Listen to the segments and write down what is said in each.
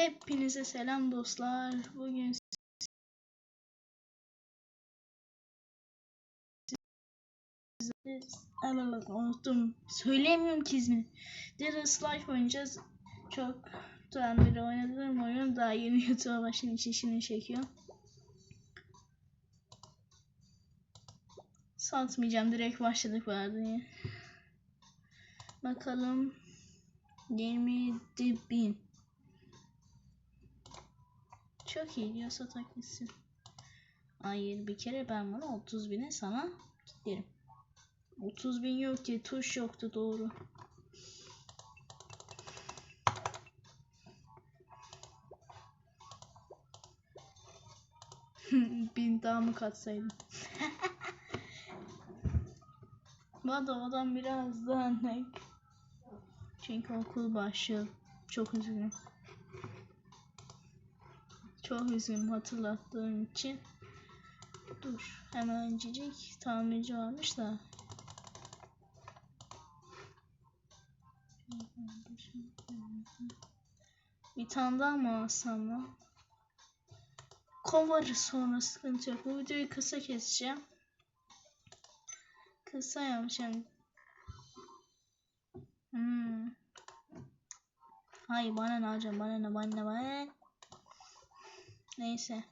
Hepinize selam dostlar. Bugün bak unuttum. Söyleyemiyorum ki ismini. Deadest Life oynayacağız. Çok tutan beri oynadığım oyun daha yeni YouTube'a başladığım için şimdi çekiyor. Satmayacağım. Direkt başladık ya. Bakalım. 27 bin. Çok iyi diyorsa tak. Hayır bir kere ben bunu 30 bine sana giderim. 30 bin yok ki tuş yoktu doğru. bin daha mı katsaydım? Bu arada adam birazdan? Çünkü okul başlıyor. Çok üzgünüm. Çok üzgünüm hatırlattığım için. Dur hemen öncecik tamirci varmış da. Bir tane daha mı alsam lan? Kovarız sonra sıkıntı yok. Bu videoyu kısa keseceğim. Kısa yapacağım. Hmm. Hayır bana ne alacağım bana ne bana ne bana ne. Neyse.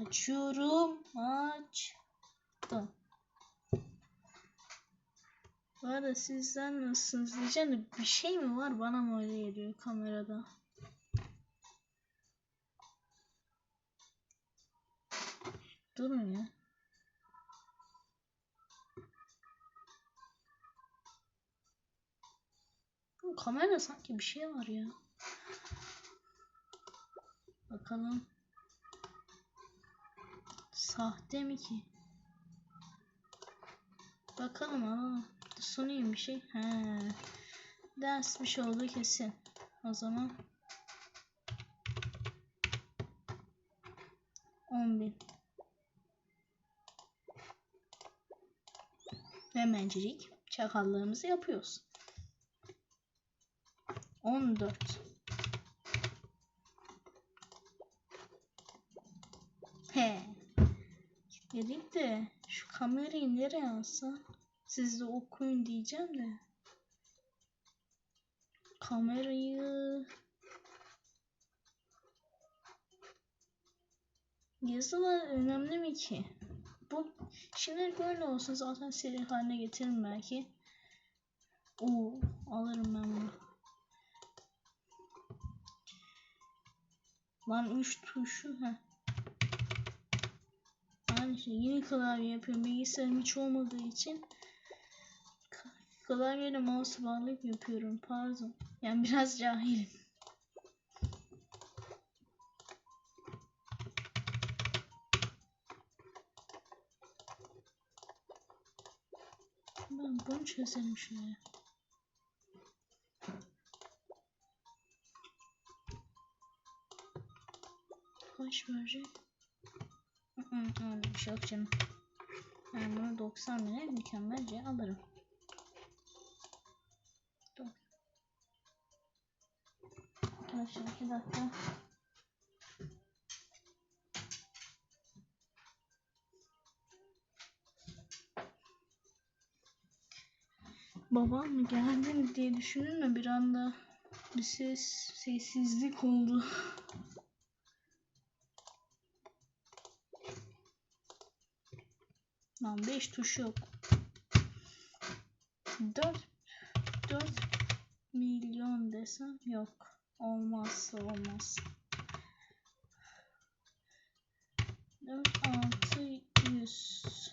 Açıyorum. Açtım. Bu arada sizden nasılsınız diyeceğim bir şey mi var bana mı öyle geliyor kamerada? Durun ya. Bu kamerada sanki bir şey var ya. Bakalım. Sahte mi ki? Bakalım alalım. Sunayım bir şey. He. Ders bir şey oldu kesin. O zaman. 10 bin. Hemencilik çakallığımızı yapıyoruz. 14. He. Dedim de şu kamerayı nereye alsam? Siz de okuyun diyeceğim de. Kamerayı Yazılar önemli mi ki? Bu şimdi böyle olsun zaten seri haline getiririm belki. Oo, alırım ben bunu. Lan 3 tuşu ha. Aynı şey yine klavye yapıyorum. Bilgisayarım hiç olmadığı için klavyeyle mouse bağlayıp yapıyorum. Pardon. Yani biraz cahilim. Ben bunu çözelim şöyle. Kaç? Hı bir şey yok canım. Ben bunu 90 bine mükemmelce alırım. Dur. Arkadaşlar 2 dakika. Babam mı geldi mi diye düşündüm de bir anda bir ses sessizlik oldu. Lan 5 tuş yok. 4 4 milyon desem yok. Olmazsa olmaz. 4 6 100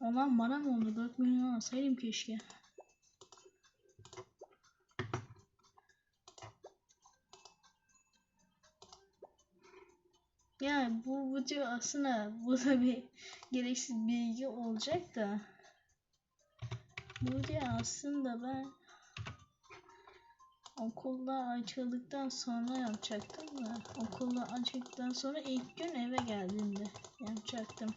Olan bana mı oldu? 4 milyon alsaydım keşke. Video aslında bu da bir gereksiz bilgi olacak da bu video aslında ben okulda açıldıktan sonra yapacaktım da okulda açıldıktan sonra ilk gün eve geldiğimde yapacaktım.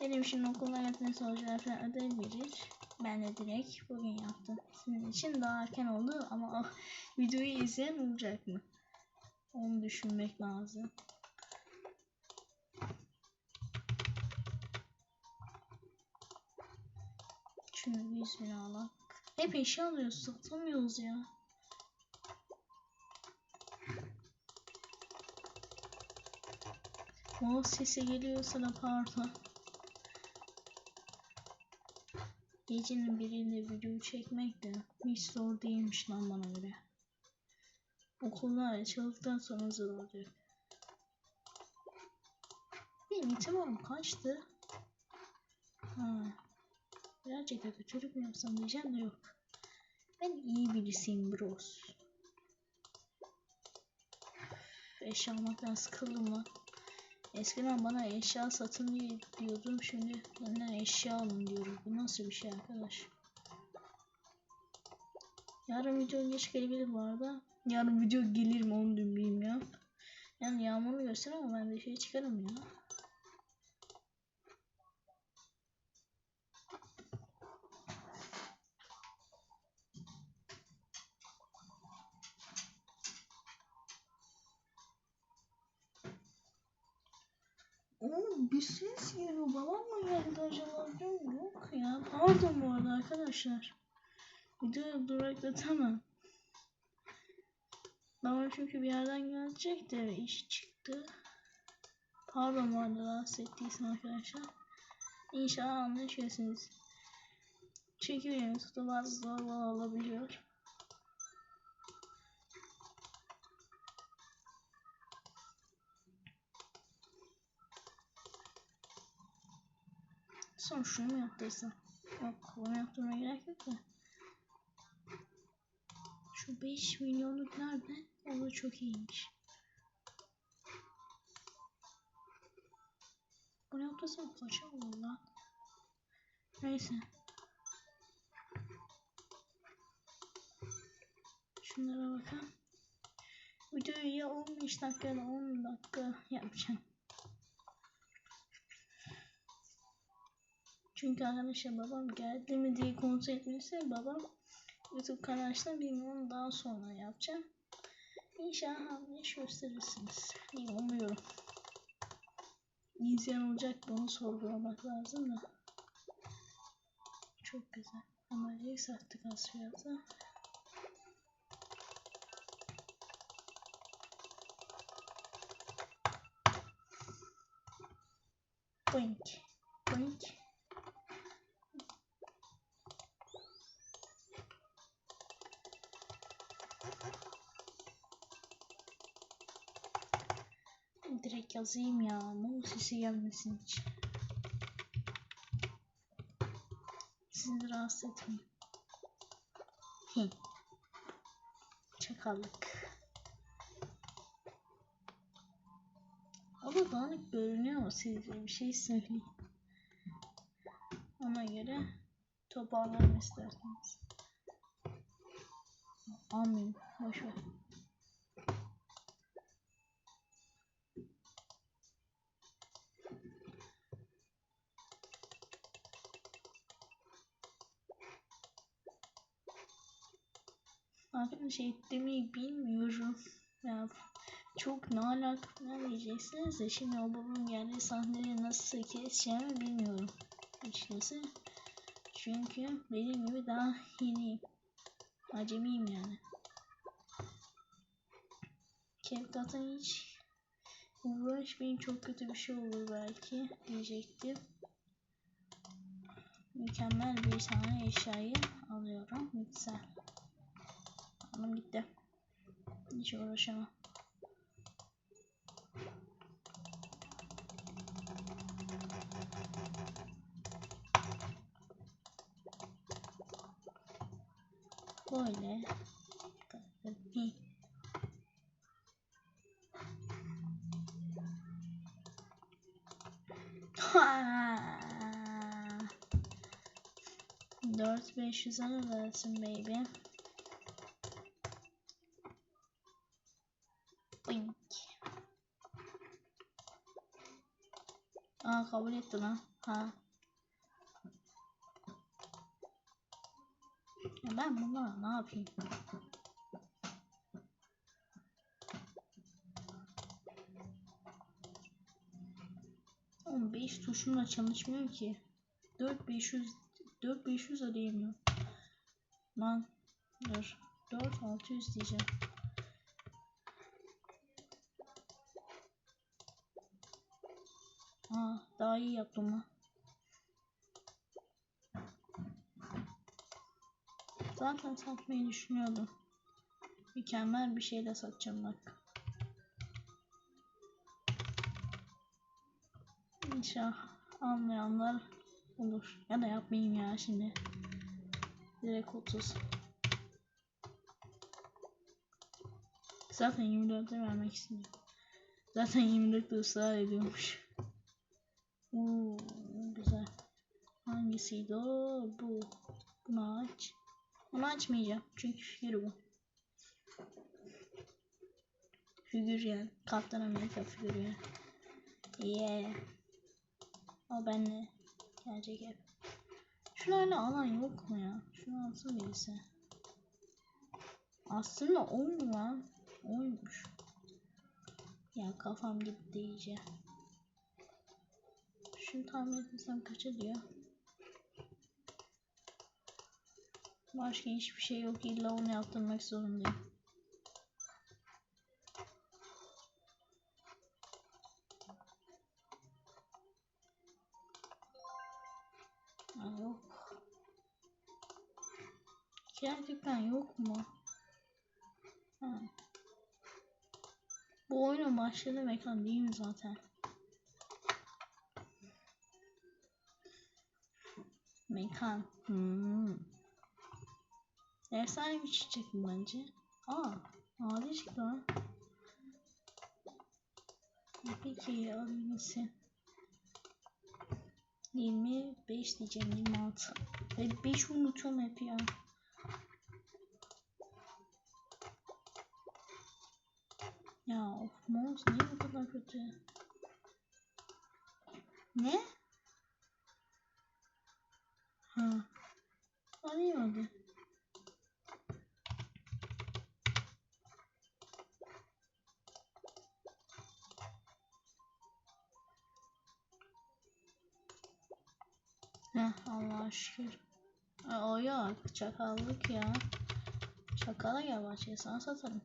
Benim şimdi okul hayatında sonuçlar falan verir. Ben de direkt bugün yaptım. Sizin için daha erken oldu ama o videoyu izleyen olacak mı? Onu düşünmek lazım. Şunu 100 bin alalım. Hep eşya alıyoruz satamıyoruz ya. O sesi geliyor sana pardon. Gecenin birinde video çekmek de hiç zor değilmiş lan bana göre. Okullar açıldıktan sonra zor olacak. Benim itibarım kaçtı? Ha. Da kötülük mü yapsam diyeceğim de yok. Ben iyi birisiyim bros. Eşya almaktan sıkıldım lan. Eskiden bana eşya satın diyordum. Şimdi benden eşya alın diyorum. Bu nasıl bir şey arkadaş? Yarın video geç gelebilir bu arada. Yarın video gelir mi onu bilmiyorum. Yani yağmurlu göster ama ben de şey çıkarım ya. Oğlum bir ses geliyor. Babam mı geldi acaba? Yok ya. Pardon bu arada arkadaşlar. Videoyu duraklatamam. Babam çünkü bir yerden gelecek de iş çıktı. Pardon bu arada rahatsız ettiysem arkadaşlar. İnşallah anlaşıyorsunuz. Çünkü benim tutu bazı zorlu olabiliyor. Son şunu mu yaptırsam? Yok bunu yaptırmaya gerek yok da. Şu 5 milyonluk nerede? O da çok iyiymiş. Bunu yaptırsam kaça olur? Neyse. Şunlara bakalım. Videoyu ya 15 dakika ya da 10 dakika yapacağım. Çünkü arkadaşlar babam geldi mi diye kontrol etmişse babam YouTube kanalı açtı bilmiyorum daha sonra yapacağım. İnşallah anlayış gösterirsiniz. İyi umuyorum. İzleyen olacak bunu sorgulamak lazım da. Çok güzel. Ama iyi sattık az fiyata. Boink. Boink. Yazayım ya. Mum sesi gelmesin hiç. Sizi rahatsız etmeyeyim. Hi. Çakallık. Ama dağınık görünüyor mu sizce? Bir şey söyleyeyim. Ona göre toparlarım isterseniz. Amin. Boş ver. Arkadaşlar demeyi bilmiyorum. Ya çok ne alaka falan diyeceksiniz de şimdi o babam geldiği sahneleri nasıl keseceğimi bilmiyorum. Açıkçası. Çünkü dediğim gibi daha yeniyim. Acemiyim yani. Kevkat'ın hiç uğraşmayın çok kötü bir şey olur belki diyecektim. Mükemmel bir tane eşyayı alıyorum. Güzel. Anam gitti. Hiç uğraşamam. Böyle. Dört beş yüz alırsın baby. Boink. Aa kabul etti lan. Ha. Ya ben bunlara ne yapayım? Oğlum 5 tuşumla çalışmıyor ki. 4500 4500 arayamıyorum. Lan dur. 4600 diyeceğim. Daha iyi yaptım lan. Zaten satmayı düşünüyordum. Mükemmel bir şeyle satacağım bak. İnşallah almayanlar olur. Ya da yapmayayım ya şimdi. Direkt 30. Zaten 24'e vermek istiyorum. Zaten 24'te ısrar ediyormuş. Oo, güzel. Hangisiydi o? Bu. Bunu aç. Bunu açmayacağım. Çünkü figür bu. Figür yani. Kaptan Amerika figürü yani. Yeah. O benle gelecek hep. Şunlarla alan yok mu ya? Şunu alsın birisi. Aslında o mu lan? Oymuş. Ya kafam gitti iyice. Şunu tahmin etmesem kaça diyor. Başka hiçbir şey yok. İlla onu yaptırmak zorundayım. Yok. Gerçekten yok mu? Ha. Bu oyunun başladığı mekan değil mi zaten? Mekan. Hmm. Efsane bir çiçek bu bence. Aa, adi çıktı lan. Peki alayım gitsin. 25 diyeceğim 26. Ve 5 unutuyorum hep ya. Ya of mouse niye bu kadar kötü? Ne? Ha. Alayım hadi. Heh Allah'a şükür. E, o yok. Çakallık ya. Çakala gel bahçeye sana satarım.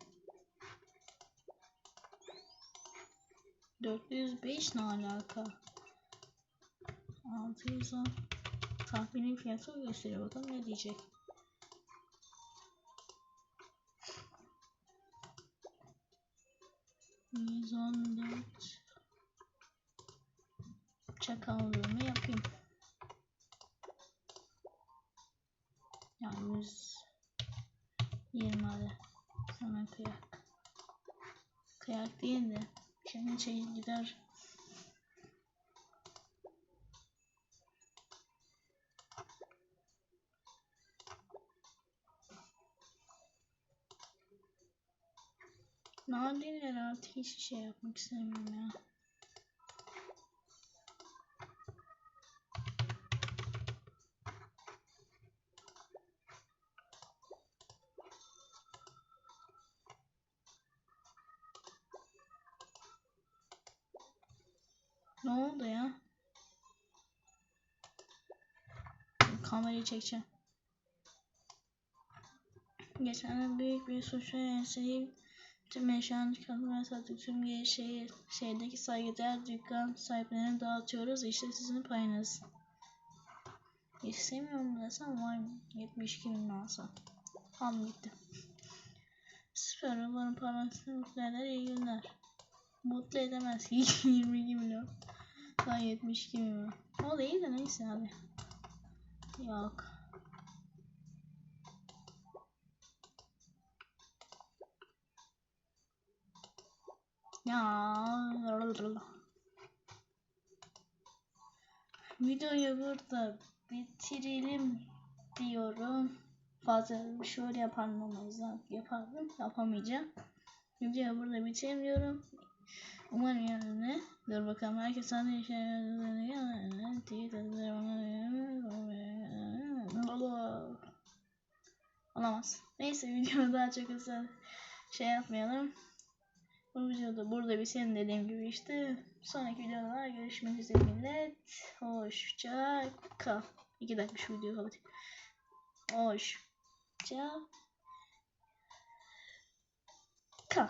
405 ne alaka? 610 Tahminin fiyatı gösteriyor. Bakalım ne diyecek. Yüz on dört yapayım. Ya yüz yirmi hadi. Sana kıyak. Kıyak değil de şimdi şey gider. Nadirler artık hiç şey yapmak istemiyorum ya. Ne oldu ya? Kamerayı çekeceğim. Geçen büyük bir suçla yaşayıp tüm eşyanı çıkartmaya sattık. Tüm şey, şehirdeki saygıdeğer dükkan sahiplerine dağıtıyoruz. İşte sizin payınız. İstemiyorum desem var mı? 72 bin alsam. Tam gitti. Süper. Umarım parmaklarını mutlu eder. İyi günler. Mutlu edemez ki 22 milyon. Daha 72 milyon. O iyi de neyse abi. Yok. Ya. Videoyu burada bitirelim diyorum. Fazla şöyle yaparım ama yapardım. Yapamayacağım. Videoyu burada bitirelim diyorum. Umarım yani dur bakalım herkes sana yaşayan Olamaz. Neyse videoyu daha çok hızlı şey yapmayalım. Bu videoda burada bir senin dediğim gibi işte. Sonraki videoda görüşmek üzere millet. Hoşça kal. İki dakika şu videoyu kapatayım. Hoşça